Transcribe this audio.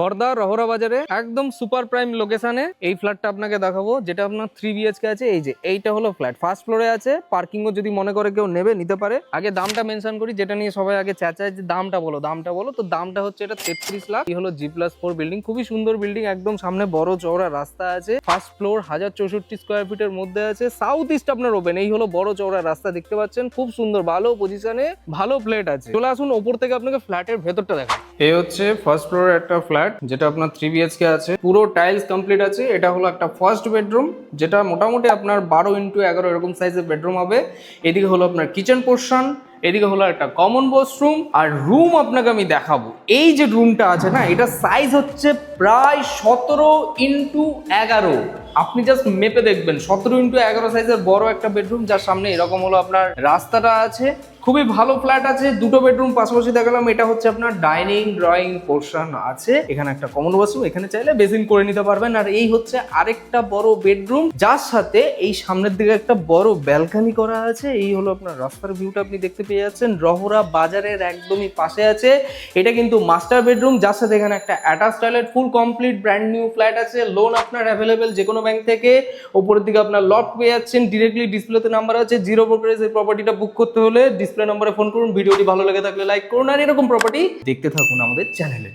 খর্দা রহরা বাজারে, একদম super prime লোকেশনে এই ফ্ল্যাটটা আপনাকে দেখাবো, যেটা আপনার থ্রি বিএচকে আছে, এই যে, এইটা হলো ফ্ল্যাট ফার্স্ট ফ্লোরে আছে পার্কিংও যদি মনে করে কেউ নেবে, নিতে পারে। আগে দামটা মেনশন করি, যেটা নিয়ে সবাই আগে চেঁচায় যে দামটা বলো দামটা বলো, তো দামটা হচ্ছে এটা তেত্রিশ লাখ। এই হলো জি প্লাস ফোর বিল্ডিং খুবই সুন্দর বিল্ডিং একদম সামনে বড় চওড়া রাস্তা আছে। ফার্স্ট ফ্লোর হাজার চৌষট্টি স্কোয়ার ফিটের মধ্যে আছে সাউথ ইস্ট আপনার ওপেন এই হলো বড় চওড়া রাস্তা, দেখতে পাচ্ছেন, খুব সুন্দর, ভালো পজিশনে ভালো ফ্ল্যাট আছে। চলে আসুন, ওপর থেকে আপনাকে ফ্ল্যাটের ভেতরটা দেখা এই হচ্ছে ফার্স্ট ফ্লোরের একটা ফ্ল্যাট যেটা আপনার থ্রি বিএচকে আছে। পুরো টাইলস কমপ্লিট আছে। এটা হলো একটা ফার্স্ট বেডরুম যেটা মোটামুটি আপনার বারো ইন্টু এগারো এরকম সাইজের বেডরুম হবে। এদিকে হলো আপনার কিচেন পোর্শন এদিকে হলো একটা কমন ওয়াশরুম আর রুম আপনাকে আমি দেখাবো। এই যে রুমটা আছে না, এটা সাইজ হচ্ছে প্রায় সতেরো ইন্টু এগারো। আপনি জাস্ট মেপে দেখবেন, সতেরো ইন্টু এগারো সাইজের বড় একটা বেডরুম যার সামনে এরকম হলো আপনার রাস্তাটা আছে, খুবই ভালো ফ্ল্যাট আছে, দুটো বেডরুম পাশাপাশি দেখালাম, এটা হচ্ছে আপনার ডাইনিং ড্রয়িং পোর্শন আছে, এখানে একটা কমন ওয়াশরুম এখানে চাইলে বেসিন করে নিতে পারবেন, আর এই হচ্ছে আরেকটা বড় বেডরুম যার সাথে এই সামনের দিকে একটা বড় ব্যালকানি করা আছে, এই হলো আপনার রাস্তার ভিউটা আপনি দেখতে পেয়ে যাচ্ছেন, রহরা বাজারের একদমই পাশে আছে, এটা কিন্তু মাস্টার বেডরুম যার সাথে এখানে একটা attach toilet full complete brand new flat আছে লোন আপনার অ্যাভেলেবেল যে কোনো ব্যাংক থেকে ওপরের দিকে আপনার লট পেয়ে যাচ্ছেন। ডিরেক্টলি ডিসপ্লেতে নাম্বার আছে জিরো ব্রোকারেজ এই প্রপার্টিটা বুক করতে হলে ডিসপ্লে নাম্বারে ফোন করুন। ভিডিওটি ভালো লেগে থাকলে লাইক করুন। আর এরকম প্রপার্টি দেখতে থাকুন আমাদের চ্যানেলে